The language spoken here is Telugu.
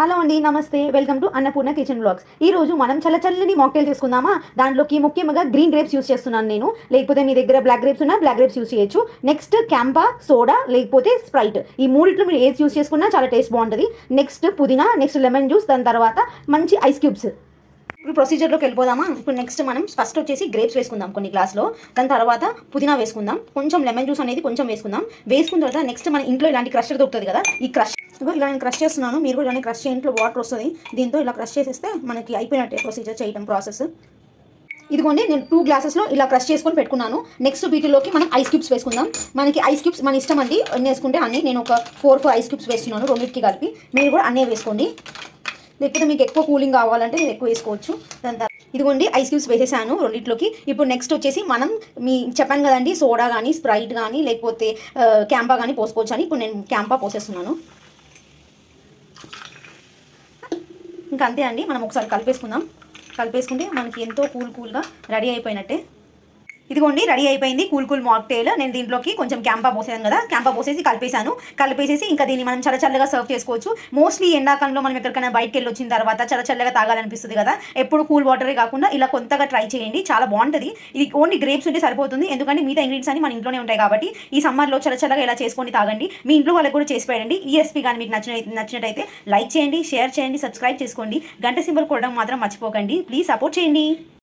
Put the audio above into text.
హలో అండి నమస్తే. Welcome to Annapurna kitchen blogs ఈ రోజు మనం చల్ల చల్లని మాక్టైల్ చేసుకుందామా? దాంట్లోకి ముఖ్యంగా గ్రీన్ గ్రేప్స్ యూస్ చేస్తున్నాను నేను. లేకపోతే మీ దగ్గర బ్లాక్ గ్రేప్స్ ఉన్నా బ్లాక్ గ్రేప్స్ యూస్ చేయొచ్చు. నెక్స్ట్ క్యాంపా సోడా లేకపోతే స్ప్రైట్ ఈ మూడిట్లో మీరు ఏది యూస్ చేసుకున్నా చాలా టేస్ట్ బాగుంటుంది. నెక్స్ట్ పుదీనా నెక్స్ట్ లెమన్ జ్యూస్ దాని తర్వాత మంచి ఐస్ క్యూబ్స్ ఇప్పుడు ప్రొసీజర్లోకి వెళ్ళిపోదామా? ఇప్పుడు నెక్స్ట్ మనం ఫస్ట్ వచ్చేసి గ్రేప్స్ వేసుకుందాం కొన్ని గ్లాస్లో దాని తర్వాత పుదీనా వేసుకుందాం. కొంచెం లెమన్ జ్యూస్ అనేది కొంచెం వేసుకుందాం. వేసుకున్న తర్వాత నెక్స్ట్ మన ఇంట్లో ఇలాంటి క్రషర్ దొరుకుతుంది కదా ఈ క్రష్ ఇగో ఇలా నేను క్రష్ చేస్తున్నాను మీరు కూడా ఇలానే క్రష్ చేయండి వాటర్ వస్తుంది. దీంతో ఇలా క్రష్ చేసేస్తే మనకి అయిపోయినట్టే ప్రొసీజర్ చేయడం ప్రాసెస్ ఇదిగోండి నేను టూ గ్లాసెస్లో ఇలా క్రష్ చేసుకొని పెట్టుకున్నాను. నెక్స్ట్ వీటిలోకి మనం ఐస్ క్యూబ్స్ వేసుకుందాం. మనకి ఐస్ క్యూబ్స్ మన ఇష్టం అండి అన్నీ వేసుకుంటే అన్ని. నేను ఒక ఫోర్ ఫోర్ ఐస్ క్యూబ్స్ వేస్తున్నాను రెండింటికి కలిపి. మీరు కూడా అన్నీ వేసుకోండి. లేకపోతే మీకు ఎక్కువ కూలింగ్ కావాలంటే మీరు ఎక్కువ వేసుకోవచ్చు. దాని ఇదిగోండి ఐస్ క్యూబ్స్ వేసేసాను రెండింటిలోకి. ఇప్పుడు నెక్స్ట్ వచ్చేసి మనం మీ చెప్పాను కదండి సోడా కానీ స్ప్రైట్ కానీ లేకపోతే క్యాంపా కానీ పోసుకోవచ్చు అని. ఇప్పుడు నేను క్యాంపా పోసేస్తున్నాను. ఇంకా అంతే అండి మనం ఒకసారి కలిపేసుకుందాం. కలిపేసుకుంటే మనకి ఎంతో కూల్ కూల్గా రెడీ అయిపోయినట్టే. ఇదిగోండి రెడీ అయిపోయింది కూల్ కూల్ మాక్టైల్ నేను దీంట్లోకి కొంచెం క్యాంపా పోసాను కదా. క్యాంపా పోసేసి కలిపేశాను. కలిపేసేసి ఇంకా దీన్ని మనం చాలా చల్లగా సర్వ్ చేసుకోవచ్చు. మోస్ట్లీ ఎండాకాలంలో మనం ఎక్కడికైనా బయటకు వెళ్ళి వచ్చిన తర్వాత చాలా చల్లగా తాగాలనిపిస్తుంది కదా. ఎప్పుడు కూల్ వాటరే కాకుండా ఇలా కొంతగా ట్రై చేయండి. చాలా బాగుంటుంది. ఇది ఓన్లీ గ్రేప్స్ ఉంటే సరిపోతుంది. ఎందుకంటే మిగతా ఇంగ్రీడియంట్స్ అన్ని మన ఇంట్లోనే ఉంటాయి కాబట్టి ఈ సమ్మర్లో చాలా చల్లగా ఇలా చేసుకొని తాగండి. మీ ఇంట్లో వాళ్ళకి కూడా చేసి పెట్టండి. ఈ రెసిపీ కానీ మీకు నచ్చిన నచ్చినట్టయితే లైక్ చేయండి షేర్ చేయండి సబ్స్క్రైబ్ చేసుకోండి. గంట సింబల్ కొట్టడం మాత్రం మర్చిపోకండి. ప్లీజ్ సపోర్ట్ చేయండి.